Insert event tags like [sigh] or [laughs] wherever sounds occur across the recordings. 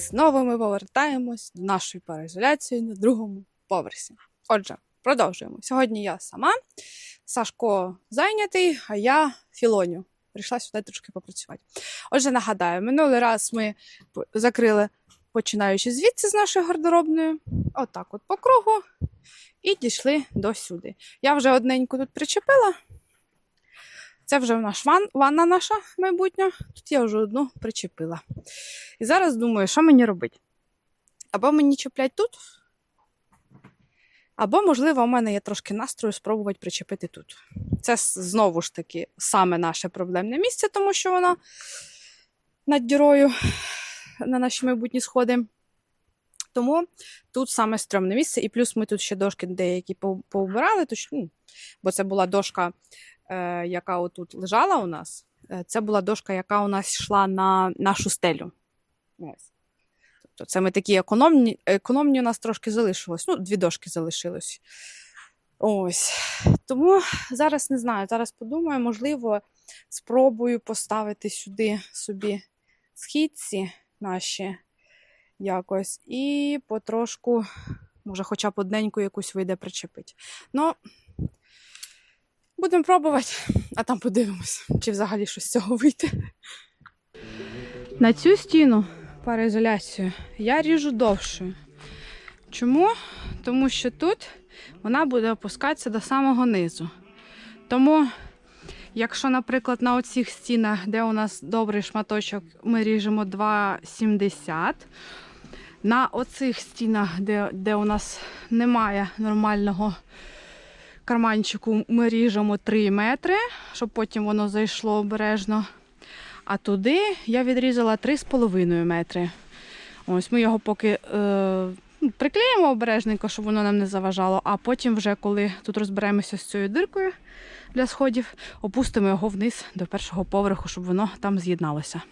Знову ми повертаємось до нашої пароізоляції на другому поверсі. Отже, продовжуємо. Сьогодні я сама, Сашко зайнятий, а я філоню. Прийшла сюди трошки попрацювати. Отже, нагадаю, минулий раз ми закрили, починаючи звідси з нашої гардеробної, отак от по кругу, і дійшли до сюди. Я вже одненьку тут причепила. Це вже наш ван, ванна наша майбутня. Тут я вже одну причепила. І зараз думаю, що мені робити? Або мені чіплять тут, або, можливо, у мене є трошки настрою спробувати причепити тут. Це знову ж таки саме наше проблемне місце, тому що воно над дірою на наші майбутні сходи. Тому тут саме стрьомне місце, і плюс ми тут ще дошки деякі повбирали, тож, ну, бо це була дошка, яка отут лежала у нас. Е, Це була дошка, яка у нас йшла на нашу стелю. Тобто це ми такі економні, економні у нас трошки залишилось. Ну, дві дошки залишилось. Ось. Тому зараз не знаю, зараз подумаю, можливо, спробую поставити сюди собі східці наші якось, і потрошку, може, хоча б одненьку якусь вийде причепити. Ну, будемо пробувати, а там подивимось, чи взагалі щось з цього вийде. На цю стіну пароізоляцію я ріжу довшою. Чому? Тому що тут вона буде опускатися до самого низу. Тому, якщо, наприклад, на оцих стінах, де у нас добрий шматочок, ми ріжемо 2,70. На оцих стінах, де, де у нас немає нормального карманчику, ми ріжемо 3 метри, щоб потім воно зайшло обережно. А туди я відрізала 3,5 метри. Ось ми його поки е, ну, приклеїмо обережненько, щоб воно нам не заважало. А потім, вже коли тут розберемося з цією диркою для сходів, опустимо його вниз до першого поверху, щоб воно там з'єдналося.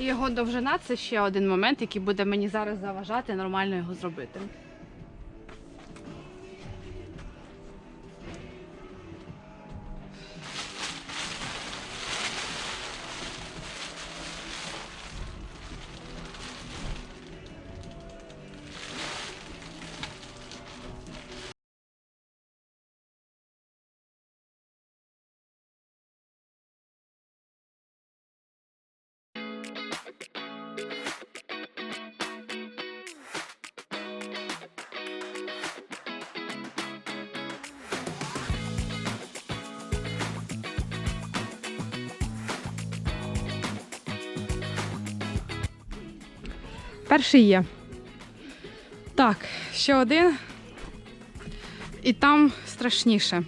І його довжина це ще один момент, який буде мені зараз заважати нормально його зробити. Перший є. Так, ще один. І там страшніше.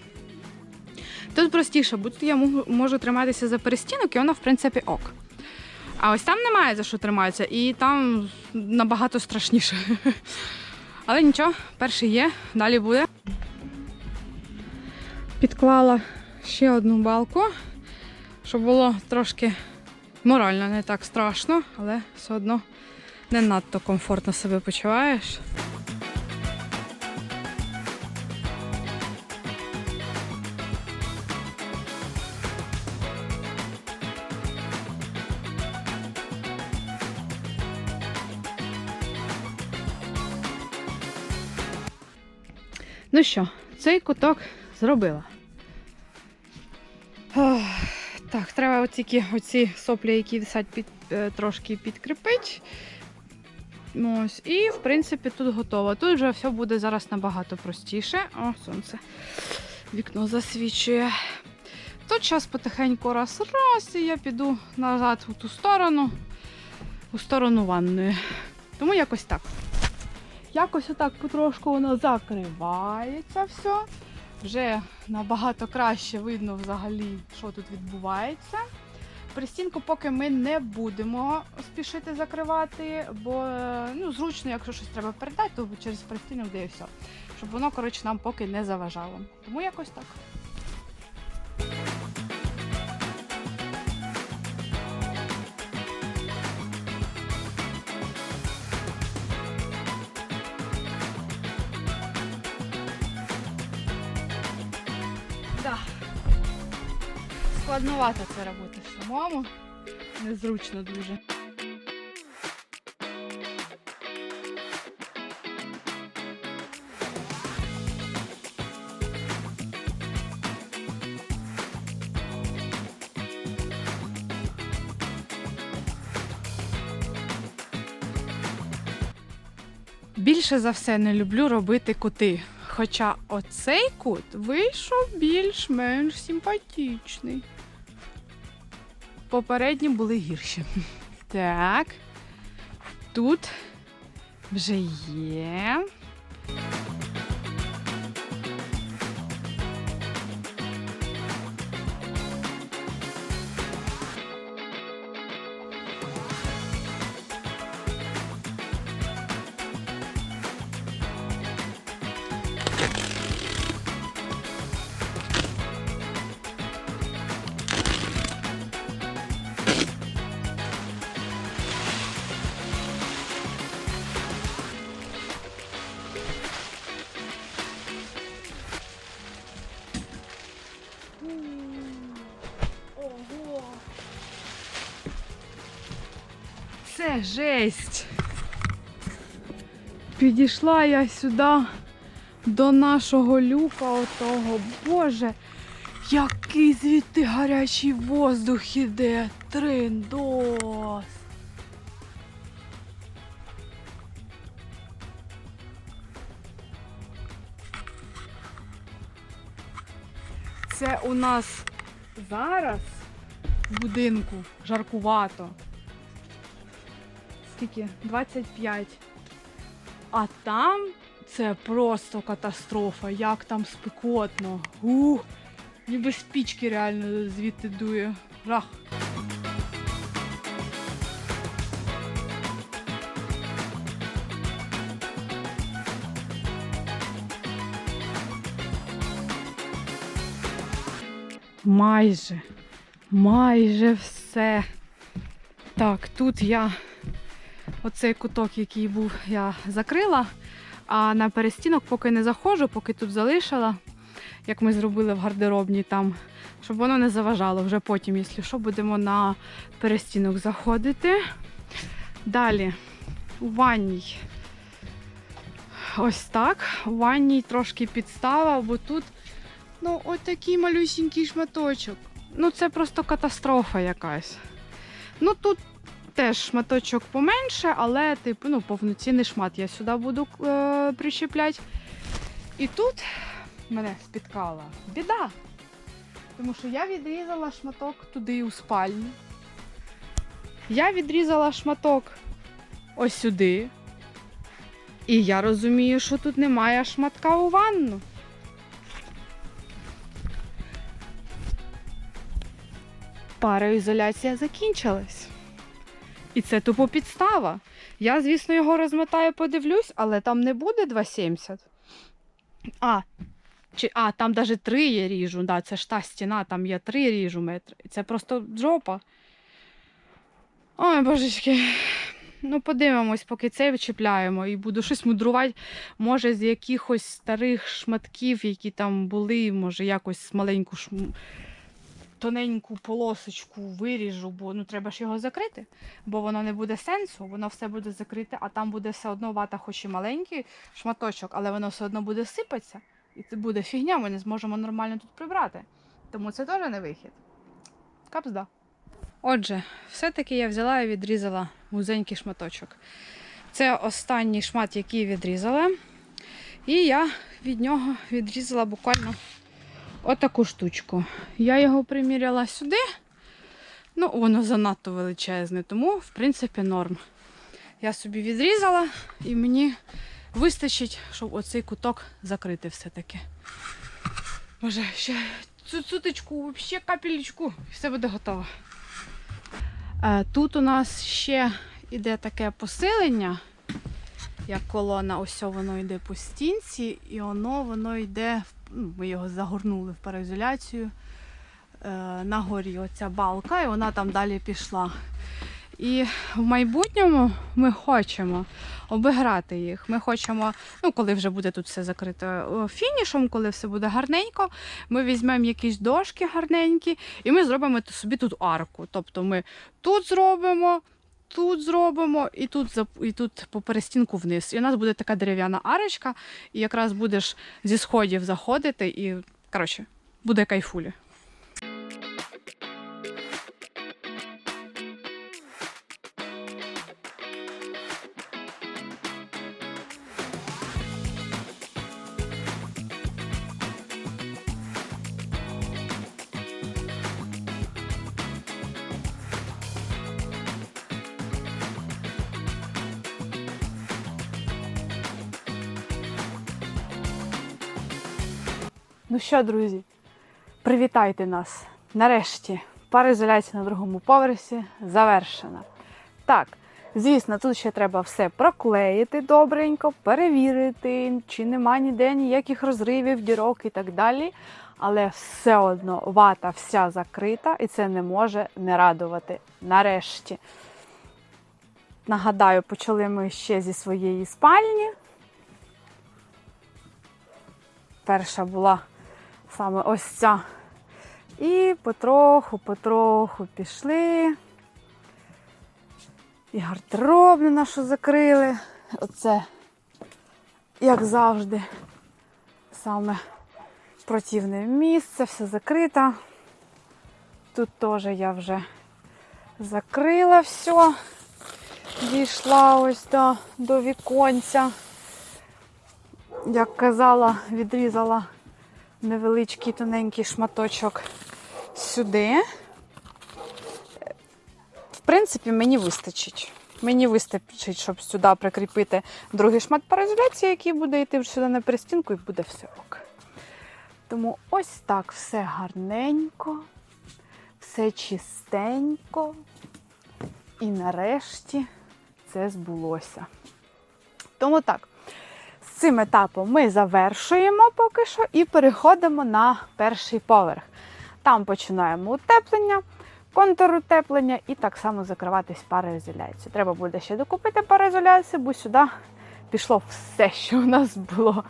Тут простіше, бо тут я можу, триматися за перестінок, і воно, в принципі, ок. А ось там немає за що триматися, і там набагато страшніше. [laughs] Але нічого, перший є, далі буде. Підклала ще одну балку, щоб було трошки морально не так страшно, але все одно не надто комфортно себе почуваєш. Ну що, цей куток зробила. Ох, так, треба оці, оці соплі, які висять під, е, трошки підкріпити. Ось, і, в принципі, тут готово. Тут вже все буде зараз набагато простіше. О, сонце. Вікно засвічує. Тут зараз потихеньку раз, раз, і я піду назад у ту сторону, у сторону ванної. Тому якось так. Якось отак потрошку воно закривається все. Вже набагато краще видно взагалі, що тут відбувається. Пристінку поки ми не будемо спішити закривати, бо е, ну, зручно, якщо щось треба передати, то через пристінок де і все. Щоб воно коротше, нам поки не заважало. Тому якось так. Да. Складновато це робити самому. Незручно дуже. Більше за все не люблю робити кути. Хоча оцей кут вийшов більш-менш симпатичний. Попередні були гірші. Так. Тут вже є. Це жесть. Підійшла я сюди до нашого люка отого. Боже, який звідти гарячий воздух іде. Триндос. Це у нас зараз в будинку жаркувато. Скільки? 25. А там це просто катастрофа. Як там спекотно. Ух, ніби спічки реально звідти дує. Жах. Майже, майже все. Так, тут я оцей куток, який був, я закрила, а на перестінок поки не заходжу, поки тут залишила, як ми зробили в гардеробній там, щоб воно не заважало. Вже потім, якщо що, будемо на перестінок заходити. Далі у ванній. Ось так. У ванній трошки підстава, бо тут Ну, от такий малюсінький шматочок. Ну, це просто катастрофа якась. Ну, тут теж шматочок поменше, але, типу, ну, повноцінний шмат я сюди буду е- прищепляти. І тут мене спіткала біда. Тому що я відрізала шматок туди у спальню. Я відрізала шматок ось сюди. І я розумію, що тут немає шматка у ванну. Пароізоляція закінчилась. І це тупо підстава. Я, звісно, його розмотаю, подивлюсь, але там не буде 2,70. А, чи, а там навіть 3 я ріжу. Да, це ж та стіна, там є 3 ріжу метри. Це просто жопа. Ой, божечки. Ну, подивимось, поки цей вичіпляємо і буду щось мудрувати. Може, з якихось старих шматків, які там були, може, якось маленьку шм тоненьку полосочку виріжу, бо ну треба ж його закрити, бо воно не буде сенсу, воно все буде закрите, а там буде все одно вата, хоч і маленький шматочок, але воно все одно буде сипатися. І це буде фігня, ми не зможемо нормально тут прибрати. Тому це теж не вихід. Капзда. Отже, все-таки я взяла і відрізала вузенький шматочок. Це останній шмат, який відрізала. І я від нього відрізала буквально отаку штучку. Я його приміряла сюди. Ну, воно занадто величезне, тому, в принципі, норм. Я собі відрізала і мені вистачить, щоб оцей куток закрити все-таки. Боже, ще цю цуточку, ще капелечку, і все буде готово. Е, Тут у нас ще іде таке посилення, як колона, ось воно йде по стінці, і воно воно йде, ну, ми його загорнули в пароізоляцію. Е, на горі оця балка, і вона там далі пішла. І в майбутньому ми хочемо обіграти їх. Ми хочемо, ну коли вже буде тут все закрито фінішом, коли все буде гарненько, ми візьмемо якісь дошки гарненькі, і ми зробимо собі тут арку. Тобто ми тут зробимо. Тут зробимо і тут і тут по перестінку вниз. І у нас буде така дерев'яна арочка, і якраз будеш зі сходів заходити, і коротше, буде кайфулі. Ну що, друзі, привітайте нас. Нарешті пароізоляція на другому поверсі завершена. Так, звісно, тут ще треба все проклеїти добренько, перевірити, чи нема ніде ніяких розривів, дірок і так далі. Але все одно вата вся закрита, і це не може не радувати. Нарешті. Нагадаю, почали ми ще зі своєї спальні. Перша була саме ось ця. І потроху, потроху пішли. І гардеробну нашу закрили. Оце, як завжди, саме противне місце, все закрито. Тут теж я вже закрила все. Дійшла ось до, до віконця. Як казала, відрізала невеличкий тоненький шматочок сюди. В принципі, мені вистачить. Мені вистачить, щоб сюди прикріпити другий шмат пароізоляції, який буде йти сюди на перестінку, і буде все ок. Тому ось так все гарненько, все чистенько. І нарешті це збулося. Тому так. Цим етапом ми завершуємо поки що і переходимо на перший поверх. Там починаємо утеплення, контур утеплення і так само закриватись пароізоляцією. Треба буде ще докупити пароізоляцію, бо сюди пішло все, що у нас було.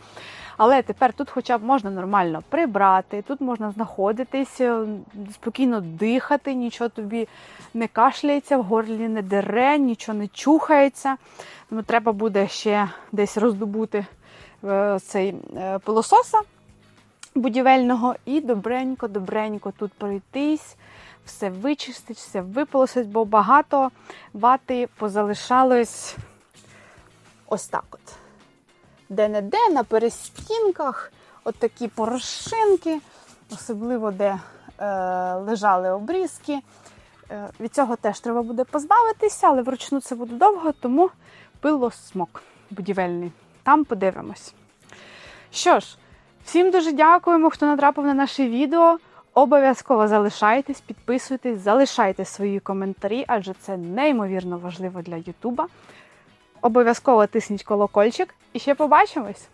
Але тепер тут хоча б можна нормально прибрати, тут можна знаходитись, е, спокійно дихати, нічого тобі не кашляється, в горлі не дере, нічого не чухається. Тому треба буде ще десь роздобути цей е, пилососа будівельного і добренько-добренько тут пройтись, все вичистить, все виполосить, бо багато вати позалишалось ось так от. Де-не-де, на перестінках, от такі порошинки, особливо де е, лежали обрізки. Е, від цього теж треба буде позбавитися, але вручну це буде довго, тому пилосмок будівельний. Там подивимось. Що ж, всім дуже дякуємо, хто натрапив на наше відео. Обов'язково залишайтесь, підписуйтесь, залишайте свої коментарі, адже це неймовірно важливо для Ютуба. Обов'язково тисніть колокольчик і ще побачимось!